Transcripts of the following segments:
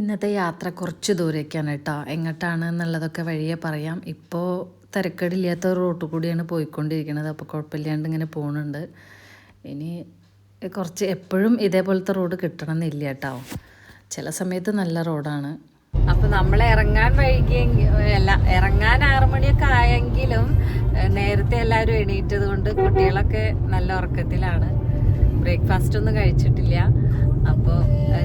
ഇന്നത്തെ യാത്ര കുറച്ച് ദൂരേക്കാണ് കേട്ടോ. എങ്ങോട്ടാണ് എന്നുള്ളതൊക്കെ വഴിയെ പറയാം. ഇപ്പോൾ തിരക്കേടില്ലാത്ത റോട്ട് കൂടിയാണ് പോയിക്കൊണ്ടിരിക്കുന്നത് അപ്പോൾ കുഴപ്പമില്ലാണ്ട് ഇങ്ങനെ പോകുന്നുണ്ട് ഇനി കുറച്ച് എപ്പോഴും ഇതേപോലത്തെ റോഡ് കിട്ടണം എന്നില്ല കേട്ടോ. ചില സമയത്ത് നല്ല റോഡാണ്. അപ്പൊ നമ്മൾ ഇറങ്ങാൻ വൈകിയെങ്കിൽ അല്ല ഇറങ്ങാൻ ആറു മണിയൊക്കെ ആയെങ്കിലും നേരത്തെ എല്ലാവരും എണീറ്റത് കൊണ്ട് കുട്ടികളൊക്കെ നല്ല ഉറക്കത്തിലാണ്. ബ്രേക്ക്ഫാസ്റ്റ് ഒന്നും കഴിച്ചിട്ടില്ല. അപ്പോൾ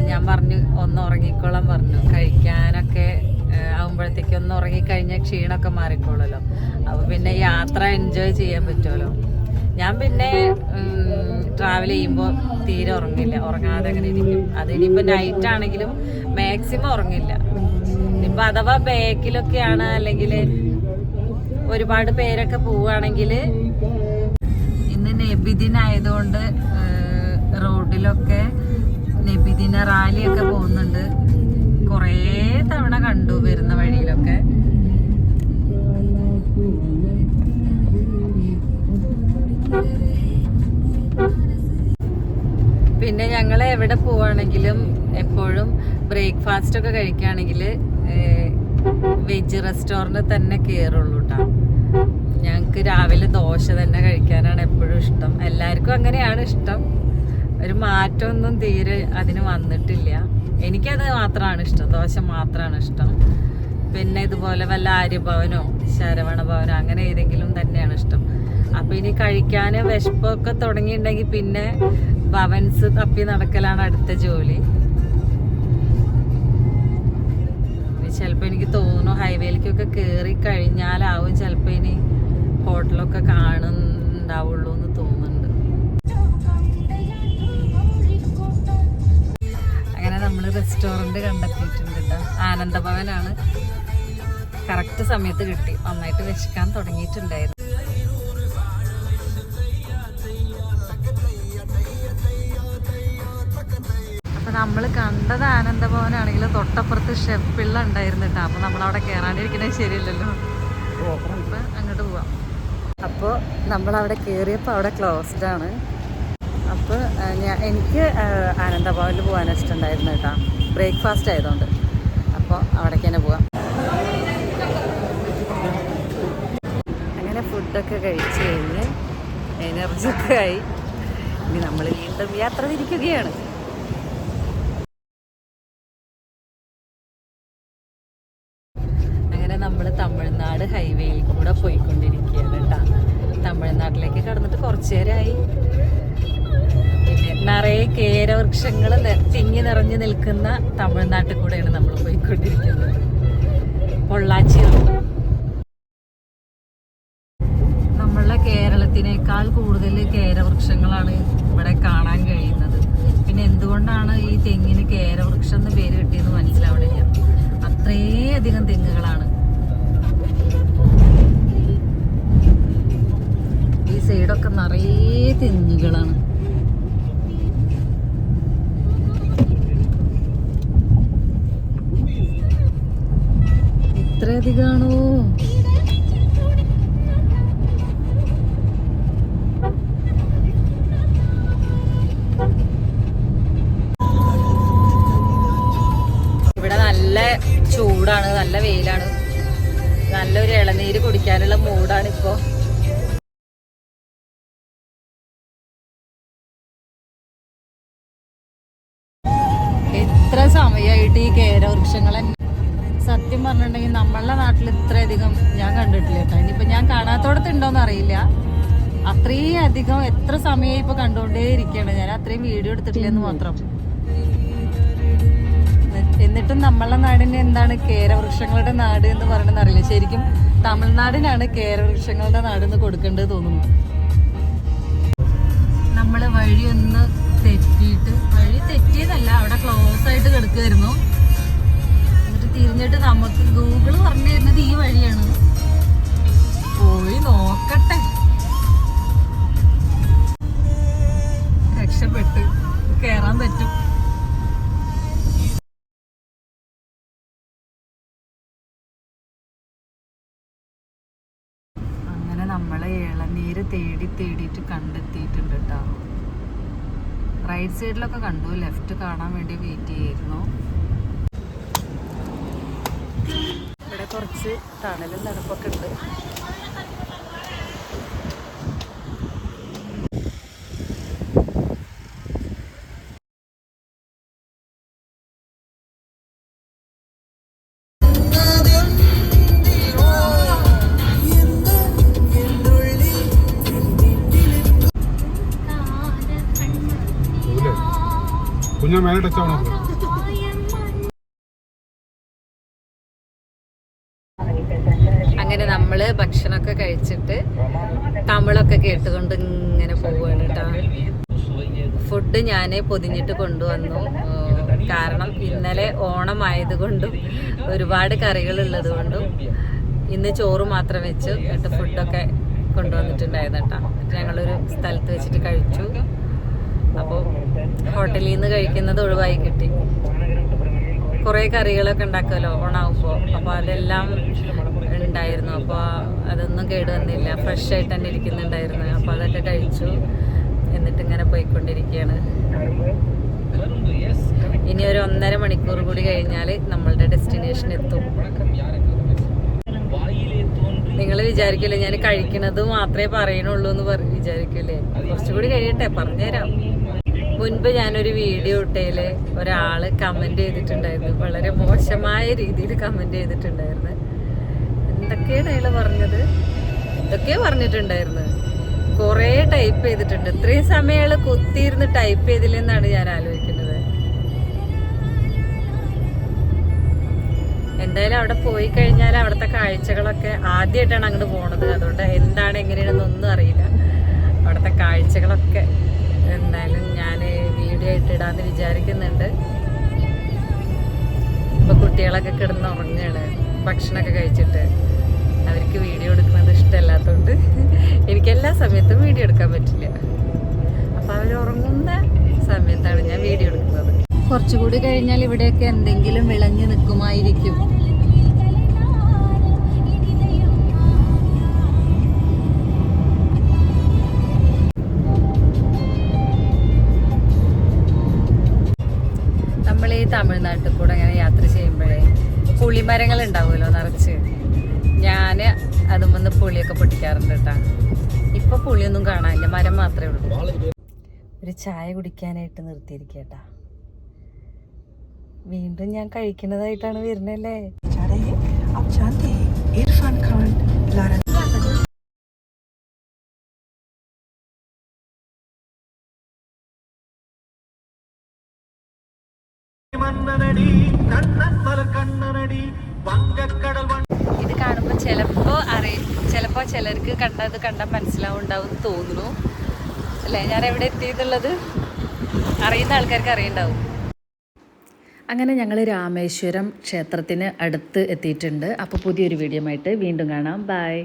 ഞാൻ പറഞ്ഞു ഒന്ന് ഉറങ്ങിക്കോളാൻ പറഞ്ഞു. കഴിക്കാനൊക്കെ ആകുമ്പോഴത്തേക്ക് ഒന്ന് ഉറങ്ങിക്കഴിഞ്ഞാൽ ക്ഷീണമൊക്കെ മാറിക്കോളല്ലോ അപ്പോൾ പിന്നെ യാത്ര എൻജോയ് ചെയ്യാൻ പറ്റുമല്ലോ. ഞാൻ പിന്നെ ട്രാവൽ ചെയ്യുമ്പോൾ തീരെ ഉറങ്ങില്ല. ഉറങ്ങാതെ അങ്ങനെ ഇരിക്കും. അത് ഇനിയിപ്പോൾ നൈറ്റ് ആണെങ്കിലും മാക്സിമം ഉറങ്ങില്ല. ഇനിയിപ്പോൾ അഥവാ ബാക്കിലൊക്കെയാണ് അല്ലെങ്കിൽ ഒരുപാട് പേരൊക്കെ പോവുകയാണെങ്കിൽ ഇന്ന് നബിദിനായതുകൊണ്ട് റോഡിലൊക്കെ നബിദിന റാലിയൊക്കെ പോകുന്നുണ്ട്. കുറേ തവണ കണ്ടു വരുന്ന വഴിയിലൊക്കെ. പിന്നെ ഞങ്ങൾ എവിടെ പോവാണെങ്കിലും എപ്പോഴും ബ്രേക്ക്ഫാസ്റ്റ് ഒക്കെ കഴിക്കുകയാണെങ്കിൽ വെജ് റെസ്റ്റോറന്റ് തന്നെ കയറുള്ളൂ കേട്ടോ ഞങ്ങൾക്ക് രാവിലെ ദോശ തന്നെ കഴിക്കാനാണ് എപ്പോഴും ഇഷ്ടം. എല്ലാവർക്കും അങ്ങനെയാണ് ഇഷ്ടം. ഒരു മാറ്റമൊന്നും തീരെ അതിന് വന്നിട്ടില്ല. എനിക്കത് മാത്രമാണ് ഇഷ്ടം. ദോശ മാത്രമാണ് ഇഷ്ടം. പിന്നെ ഇതുപോലെ വല്ല ആര്യഭവനോ ശരവണ ഭവനോ അങ്ങനെ ഏതെങ്കിലും തന്നെയാണ് ഇഷ്ടം. അപ്പം ഇനി കഴിക്കാൻ വിശപ്പൊക്കെ തുടങ്ങിയിട്ടുണ്ടെങ്കിൽ പിന്നെ ഭവൻസ് തപ്പി നടക്കലാണ് അടുത്ത ജോലി. ചിലപ്പോൾ എനിക്ക് തോന്നുന്നു ഹൈവേയിലേക്കൊക്കെ കയറി കഴിഞ്ഞാലാവും ചിലപ്പോൾ ഇനി ഹോട്ടലൊക്കെ കാണുന്നുണ്ടാവുള്ളൂ എന്ന് തോന്നുന്നുണ്ട് റെസ്റ്റോറന്റ് കണ്ടെത്തിയിട്ടുണ്ട് കേട്ടോ ആനന്ദഭവനാണ്. കറക്റ്റ് സമയത്ത് കിട്ടി. നന്നായിട്ട് വിശക്കാൻ തുടങ്ങിയിട്ടുണ്ടായിരുന്നു. നമ്മൾ കണ്ടത് ആനന്ദഭവനാണെങ്കിൽ തൊട്ടപ്പുറത്ത് ഷെഫ് ഉണ്ടായിരുന്നു കേട്ടോ അപ്പൊ നമ്മളവിടെ അവിടെ കയറാണ്ടിരിക്കുന്നത് ശരിയല്ലല്ലോ. അപ്പൊ അങ്ങോട്ട് പോവാം. അപ്പോൾ നമ്മളവിടെ കയറിയപ്പോൾ അവിടെ ക്ലോസ്ഡ് ആണ്. അപ്പോൾ ഞാൻ എനിക്ക് ആനന്ദഭവനിൽ പോകാൻ ഇഷ്ടമുണ്ടായിരുന്നു കേട്ടോ ബ്രേക്ക്ഫാസ്റ്റ് ആയതുകൊണ്ട് അപ്പോൾ അവിടേക്ക് തന്നെ പോവാം. അങ്ങനെ ഫുഡൊക്കെ കഴിച്ച് കഴിഞ്ഞ് എനർജി ഒക്കെ ആയി. ഇനി നമ്മൾ വീണ്ടും യാത്ര തിരിക്കുകയാണ്. അങ്ങനെ നമ്മൾ തമിഴ്നാട് ഹൈവേയിൽ കൂടെ പോയിക്കൊണ്ടിരിക്കുകയാണ് കേട്ടോ തമിഴ്നാട്ടിലേക്ക് കടന്നിട്ട് കുറച്ചു നേരമായി പിന്നെ നിറയെ കേരവൃക്ഷങ്ങൾ തിങ്ങി നിറഞ്ഞു നിൽക്കുന്ന തമിഴ്നാട്ടിൽ കൂടെയാണ് നമ്മൾ പോയിക്കൊണ്ടിരിക്കുന്നത്. പൊള്ളാച്ചി നമ്മളുടെ കേരളത്തിനേക്കാൾ കൂടുതൽ കേരവൃക്ഷങ്ങളാണ് ഇവിടെ കാണാൻ കഴിയുന്നത്. പിന്നെ എന്തുകൊണ്ടാണ് ഈ തെങ്ങിന് കേരവൃക്ഷം എന്ന് പേര് കിട്ടിയെന്ന് മനസ്സിലാവണില്ല. അത്രയധികം തെങ്ങുകളാണ്. സൈഡൊക്കെ നിറയെ തെങ്ങുകളാണ്. ഇത്രയധികമാണോ നല്ല ചൂടാണ് നല്ല വെയിലാണ്. നല്ലൊരു ഇളനീര് കുടിക്കാനുള്ള മൂടാണ് ഇപ്പോ എത്ര സമയമായിട്ട് ഈ കേരവൃക്ഷങ്ങളെ സത്യം പറഞ്ഞിട്ടുണ്ടെങ്കിൽ നമ്മളുടെ നാട്ടിൽ ഇത്രയധികം ഞാൻ കണ്ടിട്ടില്ല കേട്ടോ. ഇനിയിപ്പോ ഞാൻ കാണാത്തോടത്ത് ഉണ്ടോന്ന് അറിയില്ല. അത്രയും അധികം എത്ര സമയം ഇപ്പൊ കണ്ടുകൊണ്ടേ ഇരിക്കുകയാണ് ഞാൻ അത്രയും വീഡിയോ എടുത്തിട്ടില്ലെന്ന് മാത്രം. എന്നിട്ടും നമ്മളുടെ നാടിന് എന്താണ് കേരവൃക്ഷങ്ങളുടെ നാട് എന്ന് പറയണമെന്ന് അറിയില്ല. ശരിക്കും തമിഴ്നാടിനാണ് കേരവൃക്ഷങ്ങളുടെ നാട് എന്ന് കൊടുക്കേണ്ടത് തോന്നുന്നു. നമ്മൾ വഴി കിടക്കുമായിരുന്നു എന്നിട്ട് തിരിഞ്ഞിട്ട് നമുക്ക് ഗൂഗിൾ പറഞ്ഞു തരുന്നത് ഈ വഴിയാണ്. പോയി നോക്കട്ടെ. രക്ഷപ്പെട്ട്. കേറാൻ പറ്റും. അങ്ങനെ നമ്മളെ ഇളനീര് തേടി തേടിയിട്ട് കണ്ടെത്തിയിട്ടുണ്ട്. റൈറ്റ് സൈഡിലൊക്കെ കണ്ടു. ലെഫ്റ്റ് കാണാൻ വേണ്ടി വെയിറ്റ് ചെയ്യുന്നു ഇവിടെ കുറച്ച് തണലും തണുപ്പൊക്കെ ഉണ്ട്. കുഞ്ഞാ മേലെ ടച്ച് ആവണോ അങ്ങനെ നമ്മൾ ഭക്ഷണമൊക്കെ കഴിച്ചിട്ട് തമിഴൊക്കെ കേട്ടുകൊണ്ട് ഇങ്ങനെ പോവുകയാണ് കേട്ടോ. ഫുഡ് ഞാൻ പൊതിഞ്ഞിട്ട് കൊണ്ടുവന്നു. കാരണം ഇന്നലെ ഓണം ആയതുകൊണ്ടും ഒരുപാട് കറികൾ ഉള്ളത് കൊണ്ടും ഇന്ന് ചോറ് മാത്രം വെച്ച് എന്നിട്ട് ഫുഡൊക്കെ കൊണ്ടുവന്നിട്ടുണ്ടായിരുന്നു കേട്ടോ. ഞങ്ങളൊരു സ്ഥലത്ത് വെച്ചിട്ട് കഴിച്ചു. അപ്പോൾ ഹോട്ടലിൽ നിന്ന് കഴിക്കുന്നത് ഒഴിവായി കിട്ടി. കുറേ കറികളൊക്കെ ഉണ്ടാക്കുമല്ലോ ഓണാവുമ്പോൾ അപ്പോൾ അതെല്ലാം ഉണ്ടായിരുന്നു. അപ്പോൾ അതൊന്നും കേട് വന്നില്ല. ഫ്രഷ് ആയിട്ട് തന്നെ ഇരിക്കുന്നുണ്ടായിരുന്നു. അപ്പോൾ അതൊക്കെ കഴിച്ചു. എന്നിട്ട് ഇങ്ങനെ പോയിക്കൊണ്ടിരിക്കുകയാണ്. ഇനി ഒരു ഒന്നര മണിക്കൂർ കൂടി കഴിഞ്ഞാൽ നമ്മളുടെ ഡെസ്റ്റിനേഷൻ എത്തും. നിങ്ങൾ വിചാരിക്കില്ലേ ഞാൻ കഴിക്കണത് മാത്രമേ പറയണുള്ളൂ എന്ന് വിചാരിക്കില്ലേ കുറച്ചുകൂടി കഴിയട്ടെ പറഞ്ഞുതരാം. മുൻപ് ഞാനൊരു വീഡിയോ ഇട്ടേൽ ഒരാൾ കമന്റ് ചെയ്തിട്ടുണ്ടായിരുന്നു. വളരെ മോശമായ രീതിയിൽ കമന്റ് ചെയ്തിട്ടുണ്ടായിരുന്നു. എന്തൊക്കെയാണ് അയാൾ പറഞ്ഞത്? എന്തൊക്കെയോ പറഞ്ഞിട്ടുണ്ടായിരുന്നു? കുറേ ടൈപ്പ് ചെയ്തിട്ടുണ്ട്. ഇത്രയും സമയം അയാൾ കുത്തിയിരുന്ന് ടൈപ്പ് ചെയ്തില്ലെന്നാണ് ഞാൻ ആലോചിക്കുന്നത്. എന്തായാലും അവിടെ പോയി കഴിഞ്ഞാൽ അവിടുത്തെ കാഴ്ചകളൊക്കെ ആദ്യമായിട്ടാണ് അങ്ങോട്ട് പോണത്. അതുകൊണ്ട് എന്താണ് എങ്ങനെയാണെന്നൊന്നും അറിയില്ല. അവിടുത്തെ കാഴ്ചകളൊക്കെ എന്തായാലും ഞാൻ വീഡിയോ ആയിട്ട് ഇടാന്ന് വിചാരിക്കുന്നുണ്ട്. ഇപ്പൊ കുട്ടികളൊക്കെ കിടന്ന് ഉറങ്ങുകയാണ് ഭക്ഷണമൊക്കെ കഴിച്ചിട്ട്. അവർക്ക് വീഡിയോ എടുക്കുന്നത് ഇഷ്ടമല്ലാത്തതുകൊണ്ട് എനിക്ക് എല്ലാ സമയത്തും വീഡിയോ എടുക്കാൻ പറ്റില്ല. അപ്പൊ അവർ ഉറങ്ങുന്ന സമയത്താണ് ഞാൻ വീഡിയോ എടുക്കുന്നത്. കുറച്ചുകൂടി കഴിഞ്ഞാൽ ഇവിടെയൊക്കെ എന്തെങ്കിലും വിളഞ്ഞു നിൽക്കുമായിരിക്കും. തമിഴ്നാട്ടിൽ കൂടെ ഇങ്ങനെ യാത്ര ചെയ്യുമ്പോഴേ പുളിമരങ്ങൾ ഉണ്ടാവുമല്ലോ നിറച്ച്. ഞാൻ അതുമൊന്ന് പുളിയൊക്കെ പൊട്ടിക്കാറുണ്ട് കേട്ടാ. ഇപ്പൊ പുളിയൊന്നും കാണാനില്ല മരം മാത്രമേ ഉള്ളൂ. ഒരു ചായ കുടിക്കാനായിട്ട് നിർത്തിയിരിക്കട്ടാ വീണ്ടും ഞാൻ കഴിക്കുന്നതായിട്ടാണ് വരുന്നല്ലേ ഇത് കാണുമ്പോൾ ചിലപ്പോ അറിയ. ചിലപ്പോ ചിലർക്ക് കണ്ടത് കണ്ടാൽ മനസ്സിലാവുണ്ടാവും എന്ന് തോന്നുന്നു. അല്ലേ? ഞാൻ എവിടെ എത്തിയെന്നുള്ളത് അറിയുന്ന ആൾക്കാർക്ക് അറിയണ്ടാവും. അങ്ങനെ ഞങ്ങൾ രാമേശ്വരം ക്ഷേത്രത്തിന് അടുത്ത് എത്തിയിട്ടുണ്ട്. അപ്പോൾ പുതിയൊരു വീഡിയോ ആയിട്ട് വീണ്ടും കാണാം. ബൈ